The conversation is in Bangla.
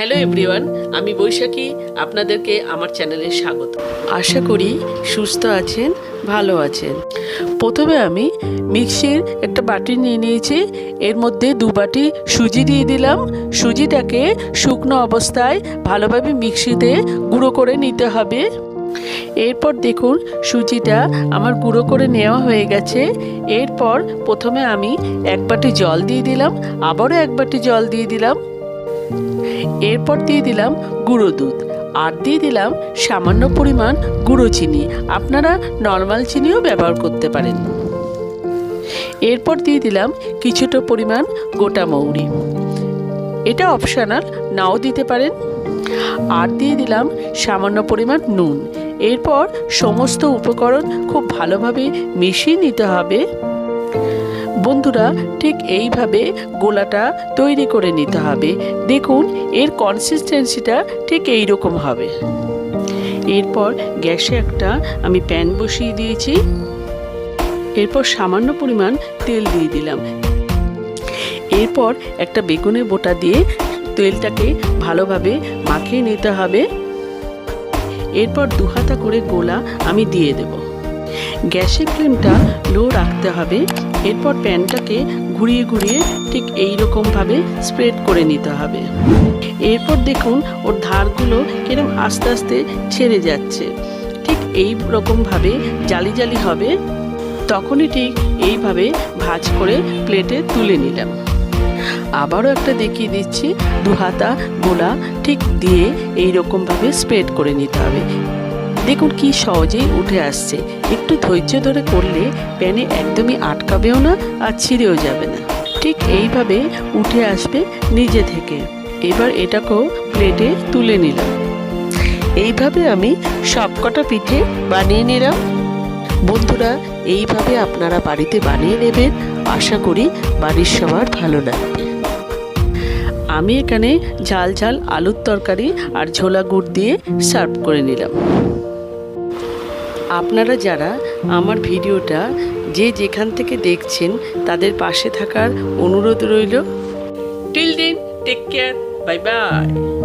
হ্যালো এভরিওয়ান, আমি বৈশাখী, আপনাদেরকে আমার চ্যানেলে স্বাগত। আশা করি সুস্থ আছেন, ভালো আছেন। প্রথমে আমি মিক্সির একটা বাটি নিয়ে নিয়েছি, এর মধ্যে দু বাটি সুজি দিয়ে দিলাম। সুজিটাকে শুকনো অবস্থায় ভালোভাবে মিক্সিতে গুঁড়ো করে নিতে হবে। এরপর দেখুন, সুজিটা আমার গুঁড়ো করে নেওয়া হয়ে গেছে। এরপর প্রথমে আমি এক বাটি জল দিয়ে দিলাম, আবারও এক বাটি জল দিয়ে দিলাম। এরপর দিয়ে দিলাম গুঁড়ো দুধ আর দিয়ে দিলাম সামান্য পরিমাণ গুঁড়ো চিনি। আপনারা নর্মাল চিনিও ব্যবহার করতে পারেন। এরপর দিয়ে দিলাম কিছুটা পরিমাণ গোটা মৌরি। এটা অপশনাল, নাও দিতে পারেন। আর দিয়ে দিলাম সামান্য পরিমাণ নুন। এরপর সমস্ত উপকরণ খুব ভালোভাবে মিশিয়ে নিতে হবে। বন্ধুরা, ঠিক এইভাবে গোলাটা তৈরি করে নিতে হবে। দেখুন, এর কনসিস্টেন্সিটা ঠিক এই রকম হবে। এরপর গ্যাসে একটা আমি প্যান বসিয়ে দিয়েছি। এরপর সামান্য পরিমাণ তেল দিয়ে দিলাম। এরপর একটা বেগুনের বোটা দিয়ে তেলটাকে ভালোভাবে মাখিয়ে নিতে হবে। এরপর দু হাতা করে গোলা আমি দিয়ে দেব। গ্যাসের ফ্লেমটা লো রাখতে হবে। এরপর প্যানটাকে ঘুরিয়ে ঘুরিয়ে ঠিক এই রকমভাবে স্প্রেড করে নিতে হবে। এরপর দেখুন ওর ধারগুলো কিরম আস্তে আস্তে ছেড়ে যাচ্ছে। ঠিক এই রকমভাবে জালি জালি হবে। তখনই ঠিক এইভাবে ভাজ করে প্লেটে তুলে নিলাম। আবারও একটা দেখিয়ে দিচ্ছি দু হাতা গোলা ঠিক দিয়ে এই রকমভাবে স্প্রেড করে নিতে হবে। দেখুন কি সহজেই উঠে আসছে। একটু ধৈর্য ধরে করলে প্যানে একদমই আটকাবেও না আর ছিঁড়েও যাবে না। ঠিক এইভাবে উঠে আসবে নিজে থেকে। এবার এটাকেও প্লেটে তুলে নিলাম। এইভাবে আমি সবকটা পিঠে বানিয়ে নিলাম। বন্ধুরা, এইভাবে আপনারা বাড়িতে বানিয়ে নেবেন। আশা করি বাড়ির সবার ভালো লাগবে। আমি এখানে ঝাল ঝাল আলুর তরকারি আর ঝোলা গুড় দিয়ে সার্ভ করে নিলাম। আপনারা যারা আমার ভিডিওটা যে যেখান থেকে দেখছেন, তাদের পাশে থাকার অনুরোধ রইল। টিল দিন টেক কেয়ার বাই বাই